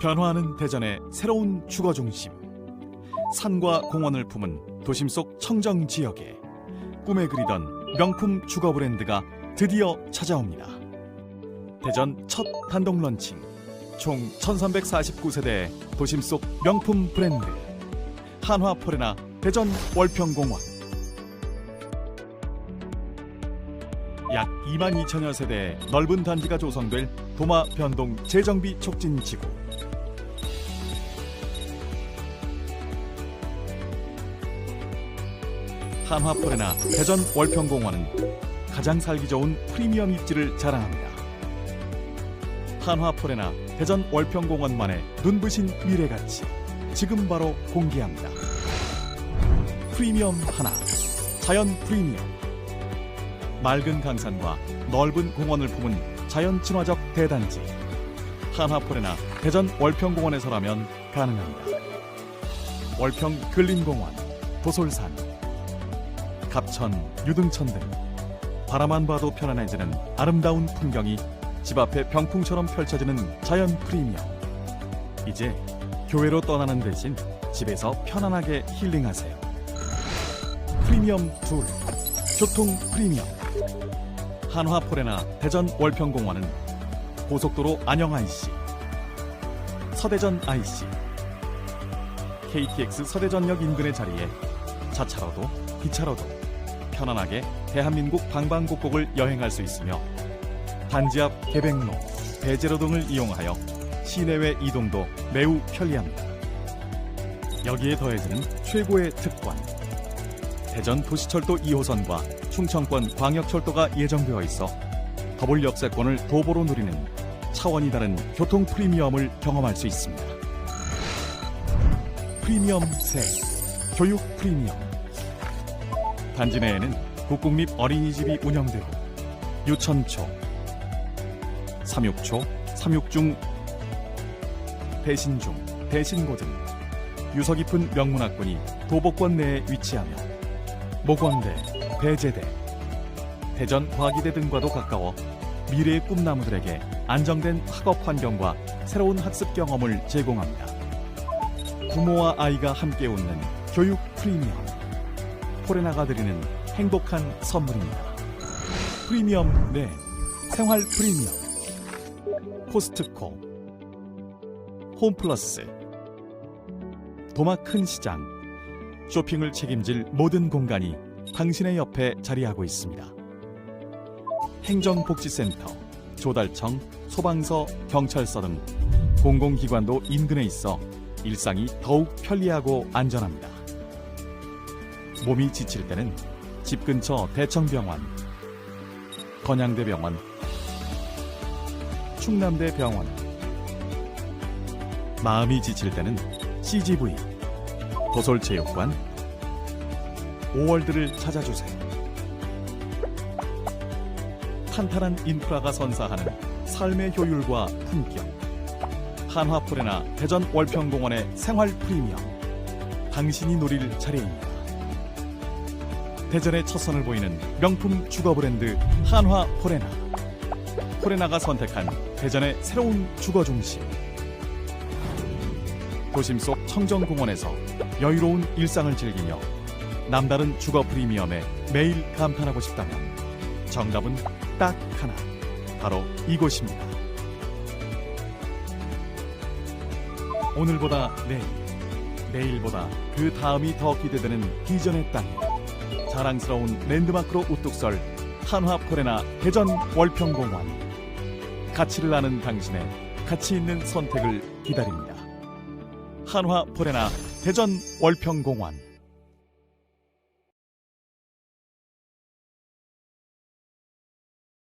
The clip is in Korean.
변화하는 대전의 새로운 주거 중심. 산과 공원을 품은 도심 속 청정 지역에 꿈에 그리던 명품 주거 브랜드가 드디어 찾아옵니다. 대전 첫 단독 런칭. 총 1349세대의 도심 속 명품 브랜드. 한화 포레나 대전 월평공원. 약 2만 2천여 세대의 넓은 단지가 조성될 도마 변동 재정비 촉진 지구. 한화포레나 대전 월평공원은 가장 살기 좋은 프리미엄 입지를 자랑합니다. 한화포레나 대전 월평공원만의 눈부신 미래 가치 지금 바로 공개합니다. 프리미엄 하나 자연 프리미엄 맑은 강산과 넓은 공원을 품은 자연 친화적 대단지 한화포레나 대전 월평공원에서라면 가능합니다. 월평 근린공원, 도솔산, 갑천, 유등천 등 바라만 봐도 편안해지는 아름다운 풍경이 집 앞에 병풍처럼 펼쳐지는 자연 프리미엄. 이제 교회로 떠나는 대신 집에서 편안하게 힐링하세요. 프리미엄 둘, 교통 프리미엄. 한화포레나 대전 월평공원은 고속도로 안영 IC, 서대전 IC, KTX 서대전역 인근의 자리에 자차로도 기차로도 편안하게 대한민국 방방곡곡을 여행할 수 있으며 단지 앞 개백로, 배제로 등을 이용하여 시내외 이동도 매우 편리합니다. 여기에 더해지는 최고의 특권 대전 도시철도 2호선과 충청권 광역철도가 예정되어 있어 더블 역세권을 도보로 누리는 차원이 다른 교통 프리미엄을 경험할 수 있습니다. 프리미엄 세 교육 프리미엄 단지 내에는 국공립 어린이집이 운영되고 유천초, 삼육초, 삼육중, 대신중, 대신고 등 유서 깊은 명문학군이 도보권 내에 위치하며 모건대, 배제대, 대전 과기대 등과도 가까워 미래의 꿈나무들에게 안정된 학업 환경과 새로운 학습 경험을 제공합니다. 부모와 아이가 함께 웃는 교육 프리미엄. 포레나가 드리는 행복한 선물입니다. 프리미엄 네 생활 프리미엄 코스트코 홈플러스 도마 큰 시장 쇼핑을 책임질 모든 공간이 당신의 옆에 자리하고 있습니다. 행정복지센터, 조달청, 소방서, 경찰서 등 공공기관도 인근에 있어 일상이 더욱 편리하고 안전합니다. 몸이 지칠 때는 집 근처 대청병원, 건양대병원, 충남대병원, 마음이 지칠 때는 CGV, 도솔체육관, 오월드를 찾아주세요. 탄탄한 인프라가 선사하는 삶의 효율과 품격. 한화풀레나 대전 월평공원의 생활 프리미엄. 당신이 노릴 차례입니다. 대전의 첫 선을 보이는 명품 주거 브랜드 한화 포레나. 포레나가 선택한 대전의 새로운 주거 중심. 도심 속 청정공원에서 여유로운 일상을 즐기며 남다른 주거 프리미엄에 매일 감탄하고 싶다면 정답은 딱 하나. 바로 이곳입니다. 오늘보다 내일, 내일보다 그 다음이 더 기대되는 비전의 땅. 자랑스러운 랜드마크로 우뚝 설 한화 포레나 대전 월평공원. 가치를 아는 당신의 가치 있는 선택을 기다립니다. 한화 포레나 대전 월평공원.